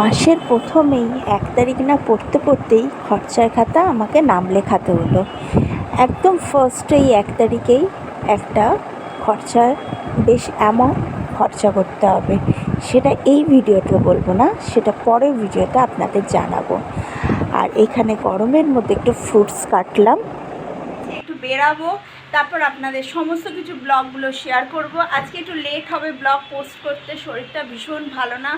মাসের প্রথমেই, এক তারিখ না পড়তে পড়তেই খরচার খাতা আমাকে নাম লেখাতে হলো। একদম ফার্স্টেই এক তারিখেই একটা খরচা বেশ অ্যামাউন্ট খরচা করতে হবে। সেটা এই ভিডিওতে বলব না, সেটা পরের ভিডিওতে আপনাদের জানাব। আর এখানে গরমের মধ্যে একটু ফ্রুটস কাটলাম। একটু বেরাবো, তারপর আপনাদের সমস্ত কিছু ব্লগগুলো শেয়ার করব। আজকে একটু লেট হবে ব্লগ পোস্ট করতে, শরীরটা ভীষণ ভালো না।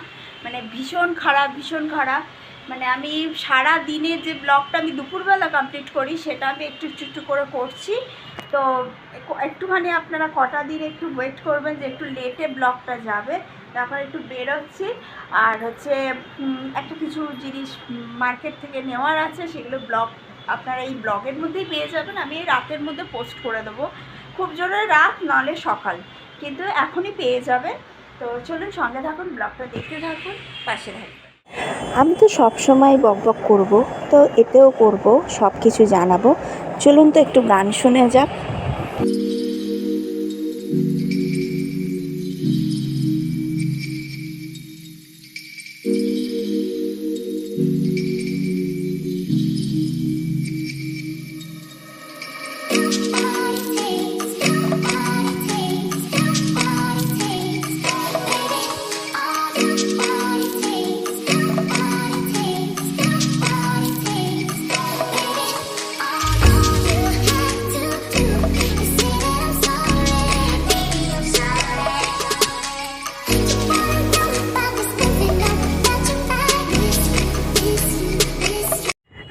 মানে ভীষণ খারাপ ভীষণ খারাপ। মানে আমি সারা দিনে যে ব্লগটা আমি দুপুরবেলা কমপ্লিট করি, সেটা আমি একটু একটু একটু করে করছি। তো একটু- একটুখানি আপনারা কটা দিন একটু ওয়েট করবেন যে একটু লেটে ব্লগটা যাবে। তারপর একটু বেরোচ্ছি। আর হচ্ছে একটা কিছু জিনিস মার্কেট থেকে নেওয়ার আছে, সেগুলো ব্লগ, আপনারা এই ব্লগের মধ্যেই পেয়ে যাবেন। আমি এই রাতের মধ্যে পোস্ট করে দেবো। খুব জোরে রাত নলে সকাল। কিন্তু এখনই পেয়ে যাবে তো চলুন সঙ্গে থাকুন, ব্লগটা দেখতে থাকুন, পাশে থাকুন। আমি তো সব সময় বক বক করব, তো এতেও করব, সব কিছু জানাব। চলুন তো একটু গান শুনে যাক।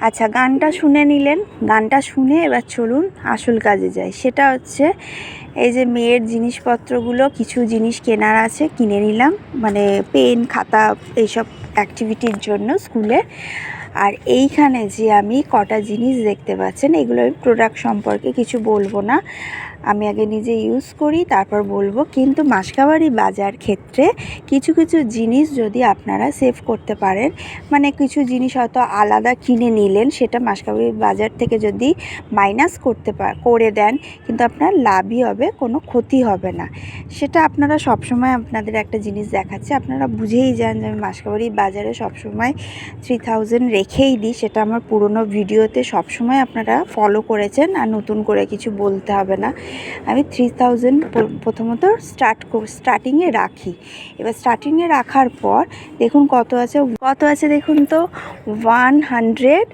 আচ্ছা গানটা শুনে নিলেন। গানটা শুনে এবার চলুন আসল কাজে যাই। সেটা হচ্ছে এই যে মেয়ের জিনিসপত্রগুলো, কিছু জিনিস কেনার আছে, কিনে নিলাম। মানে পেন, খাতা, এইসব অ্যাক্টিভিটির জন্য স্কুলে। আর এইখানে যে আমি কটা জিনিস দেখতে পাচ্ছেন, এগুলো আমি প্রোডাক্ট সম্পর্কে কিছু বলব না। আমি আগে নিজে ইউজ করি, তারপর বলব। কিন্তু মাসকাবাড়ি বাজার ক্ষেত্রে কিছু কিছু জিনিস যদি আপনারা সেভ করতে পারেন মানে কিছু জিনিস হয়তো আলাদা কিনে নিলেন, সেটা মাসকাবাড়ি বাজার থেকে যদি মাইনাস করতে করে দেন, কিন্তু আপনার লাভই হবে, কোনো ক্ষতি হবে না। সেটা আপনারা সবসময় আপনাদের একটা জিনিস দেখাচ্ছে, আপনারা বুঝেই যান যে আমি মাসকাবাড়ি বাজারে সবসময় থ্রি থাউজেন্ড রেখেই দিই, সেটা আমার পুরনো ভিডিওতে সবসময় আপনারা ফলো করেছেন, আর নতুন করে কিছু বলতে হবে না। আমি থ্রি থাউজেন্ড প্রথমত স্টার্ট স্টার্টিংয়ে রাখি। এবার স্টার্টিংয়ে রাখার পর দেখুন কত আছে কত আছে দেখুন তো? One hundred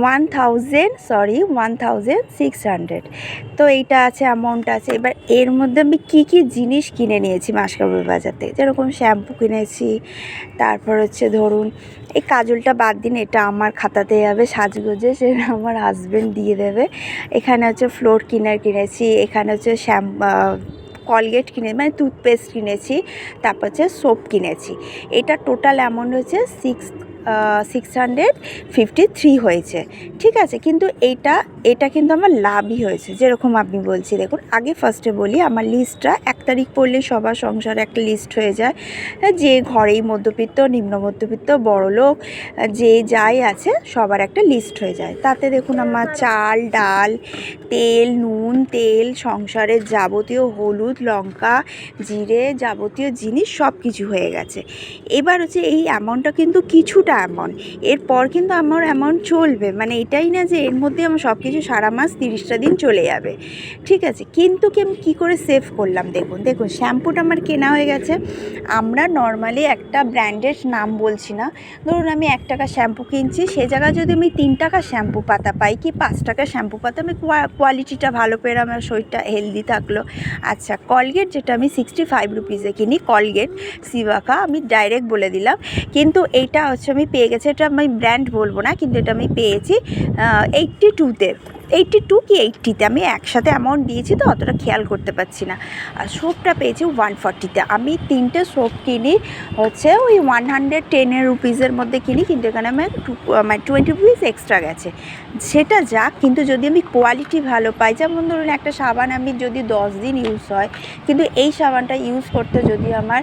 one thousand sorry one thousand six hundred তো এইটা আছে অ্যামাউন্ট আছে। এবার এর মধ্যে আমি কী কী জিনিস কিনে নিয়েছি মাসকাবাড়ি বাজার থেকে? যেরকম শ্যাম্পু কিনেছি, তারপর হচ্ছে ধরুন এই কাজলটা বাদ দিন, এটা আমার খাতাতে যাবে, সাজগোজে সেটা আমার হাজব্যান্ড দিয়ে দেবে। এখানে হচ্ছে ফ্লোর কিনার কিনেছি, এখানে হচ্ছে শ্যাম কলগেট কিনে মানে টুথপেস্ট কিনেছি, তারপর হচ্ছে সোপ কিনেছি। এটা টোটাল অ্যামাউন্ট হচ্ছে six six hundred fifty three হয়েছে। ঠিক আছে? কিন্তু এইটা এটা কিন্তু আমার লাভই হয়েছে। যেরকম আপনি বলছি, দেখুন, আগে ফার্স্টে বলি, আমার লিস্টটা এক তারিখ পড়লেই সবার সংসারে একটা লিস্ট হয়ে যায়। যে ঘরেই মধ্যবিত্ত, নিম্ন মধ্যবিত্ত বড়লোক যে যাই আছে, সবার একটা লিস্ট হয়ে যায়। তাতে দেখুন, আমার চাল, ডাল, তেল, নুন, তেল সংসারের যাবতীয় হলুদ, লঙ্কা, জিরে যাবতীয় জিনিস সব কিছু হয়ে গেছে। এবার হচ্ছে এই অ্যামাউন্টটা কিন্তু কিছুটা অ্যামাউন্ট এরপর কিন্তু আমার অ্যামাউন্ট চলবে। মানে এটাই না যে এর মধ্যে আমার সব কিছু সারা মাস তিরিশটা দিন চলে যাবে। ঠিক আছে? কিন্তু কি আমি কী করে সেভ করলাম? দেখুন দেখুন, শ্যাম্পুটা আমার কেনা হয়ে গেছে। আমরা নর্মালি একটা ব্র্যান্ডের নাম বলছি না। ধরুন আমি এক টাকা শ্যাম্পু কিনছি, সে জায়গায় যদি আমি তিন টাকা শ্যাম্পু পাতা পাই কি পাঁচ টাকা শ্যাম্পু পাতা, আমি কোয়ালিটিটা ভালো পেয়ে আমার শরীরটা হেলদি থাকল। আচ্ছা কলগেট যেটা আমি সিক্সটি ফাইভ রুপিসে কিনি কলগেট সিভাকা আমি ডাইরেক্ট বলে দিলাম। কিন্তু এইটা হচ্ছে আমি পেয়ে গেছি। এটা আমি ব্র্যান্ড বলব না কিন্তু এটা আমি পেয়েছি এইটটি টুতে এইটটি টু কি এইটটিতে আমি একসাথে অ্যামাউন্ট দিয়েছি তো অতটা খেয়াল করতে পারছি না। আর সোপটা পেয়েছি ওয়ান ফর্টিতে আমি তিনটে সোপ কিনি, হচ্ছে ওই ওয়ান হান্ড্রেড টেনের রুপিসের মধ্যে কিনি, কিন্তু এখানে আমার টু মানে টোয়েন্টি রুপিস এক্সট্রা গেছে। সেটা যাক, কিন্তু যদি আমি কোয়ালিটি ভালো পাই, যেমন ধরুন একটা সাবান আমি যদি দশ দিন ইউজ হয়, কিন্তু এই সাবানটা ইউজ করতে যদি আমার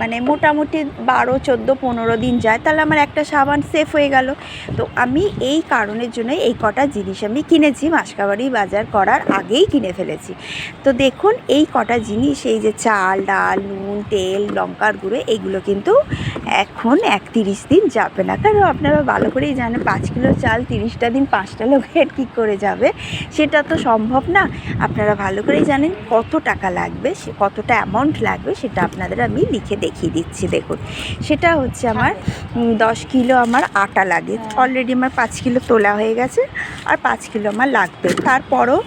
মানে মোটামুটি বারো, চোদ্দ, পনেরো দিন যায়, তাহলে আমার একটা সাবান সেফ হয়ে গেল। তো আমি এই কারণের জন্য এই কটা জিনিস আমি কিনেছি, মাসকাবাড়ি বাজার করার আগেই কিনে ফেলেছি। তো দেখুন, এই কটা জিনিস, এই যে চাল, ডাল, নুন, তেল, লঙ্কার গুঁড়ো এইগুলো কিন্তু এখন একতিরিশ দিন যাবে না। কারণ আপনারা ভালো করেই জানেন পাঁচ কিলো চাল তিরিশটা দিন পাঁচটা লোকের কী করে যাবে? সেটা তো সম্ভব না। আপনারা ভালো করেই জানেন কত টাকা লাগবে সে কতটা অ্যামাউন্ট লাগবে সেটা আপনাদের আমি লিখে দেখিয়ে দিচ্ছি দেখুন। সেটা হচ্ছে আমার দশ কিলো আমার আটা লাগে। অলরেডি আমার পাঁচ কিলো তোলা হয়ে গেছে আর পাঁচ কিলো আমার লাগবে। তারপরও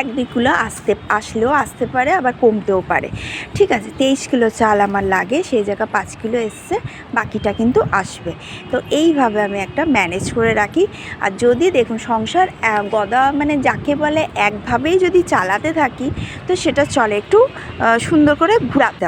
এক দিকগুলো আসতে, আসলেও আসতে পারে, আবার কমতেও পারে। ঠিক আছে, তেইশ কিলো চাল আমার লাগে, সেই জায়গায় পাঁচ কিলো এসছে, বাকিটা কিন্তু আসবে। তো এইভাবে আমি একটা ম্যানেজ করে রাখি। আর যদি দেখুন, সংসার গদা মানে যাকে বলে, একভাবেই যদি চালাতে থাকি, তো সেটা চলে একটু সুন্দর করে ঘুরাতে